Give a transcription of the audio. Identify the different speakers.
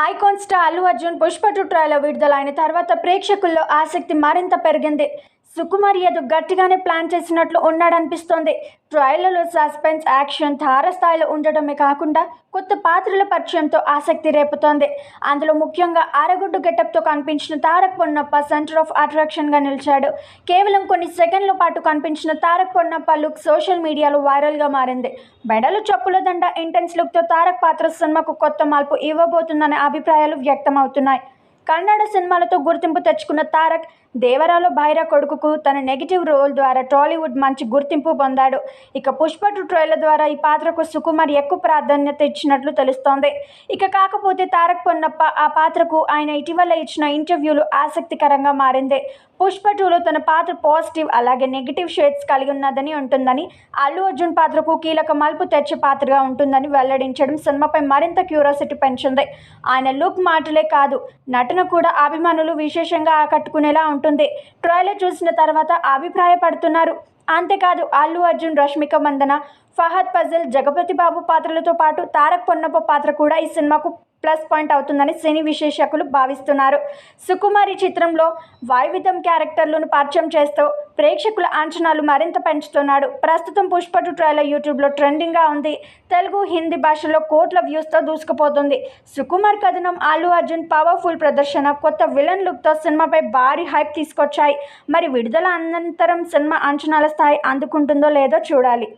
Speaker 1: Icon star Allu Arjun Pushpa two trailer విడుదలైన తర్వాత ప్రేక్షకుల్లో ఆసక్తి మరింత పెరిగింది. సుకుమార్ ఏదో గట్టిగానే ప్లాన్ చేసినట్లు ఉన్నాడనిపిస్తోంది. ట్రయల్లో సస్పెన్స్ యాక్షన్ తారస్థాయిలో ఉండటమే కాకుండా కొత్త పాత్రల పరిచయంతో ఆసక్తి రేపుతోంది. అందులో ముఖ్యంగా ఆరగుడ్డు గెటప్తో కనిపించిన తారక్ పొన్నప్ప సెంటర్ ఆఫ్ అట్రాక్షన్గా నిలిచాడు. కేవలం కొన్ని సెకండ్ల పాటు కనిపించిన తారక్ పొన్నప్ప లుక్ సోషల్ మీడియాలో వైరల్గా మారింది. మెడలు చెప్పుల దండ ఇంటెన్స్ లుక్తో తారక్ పాత్ర సినిమాకు కొత్త మార్పు ఇవ్వబోతుందనే అభిప్రాయాలు వ్యక్తమవుతున్నాయి. కన్నడ సినిమాలతో గుర్తింపు తెచ్చుకున్న తారక్ దేవరాలో భైరా కొడుకుకు తన నెగిటివ్ రోల్ ద్వారా టాలీవుడ్ మంచి గుర్తింపు పొందాడు. ఇక పుష్ప టూ ట్రైలర్ ద్వారా ఈ పాత్రకు సుకుమార్ ఎక్కువ ప్రాధాన్యత ఇచ్చినట్లు తెలుస్తోంది. ఇక కాకపోతే తారక్ పొన్నప్ప ఆ పాత్రకు ఆయన ఇటీవల ఇచ్చిన ఇంటర్వ్యూలు ఆసక్తికరంగా మారింది. పుష్ప టూలో తన పాత్ర పాజిటివ్ అలాగే నెగిటివ్ షేడ్స్ కలిగి ఉన్నదని ఉంటుందని అల్లు అర్జున్ పాత్రకు కీలక మలుపు తెచ్చే పాత్రగా ఉంటుందని వెల్లడించడం సినిమాపై మరింత క్యూరియాసిటీ పెంచింది. ఆయన లుక్ మాటలే కాదు నటన కూడా అభిమానులు విశేషంగా ఆకట్టుకునేలా ఉంటుంది. ట్రైలర్ చూసిన తర్వాత అభిప్రాయపడుతున్నారు. అంతేకాదు అల్లు అర్జున్ రష్మిక మందన ఫహద్ ఫజల్ జగపతి బాబు పాత్రలతో పాటు తారక్ పొన్నప్ప పాత్ర కూడా ఈ సినిమాకు ప్లస్ పాయింట్ అవుతుందని సినీ విశేషకులు భావిస్తున్నారు. సుకుమారి చిత్రంలో వైవిధ్యం క్యారెక్టర్లను పరిచయం చేస్తూ ప్రేక్షకుల అంచనాలు మరింత పెంచుతున్నాడు. ప్రస్తుతం పుష్ప ట్రైలర్ యూట్యూబ్లో ట్రెండింగ్గా ఉంది. తెలుగు హిందీ భాషలో కోట్ల వ్యూస్తో దూసుకుపోతుంది. సుకుమార్ కథనం అల్లు అర్జున్ పవర్ఫుల్ ప్రదర్శన కొత్త విలన్ లుక్తో సినిమాపై భారీ హైప్ తీసుకొచ్చాయి. మరి విడుదల అనంతరం సినిమా అంచనాల స్థాయి అందుకుంటుందో లేదో చూడాలి.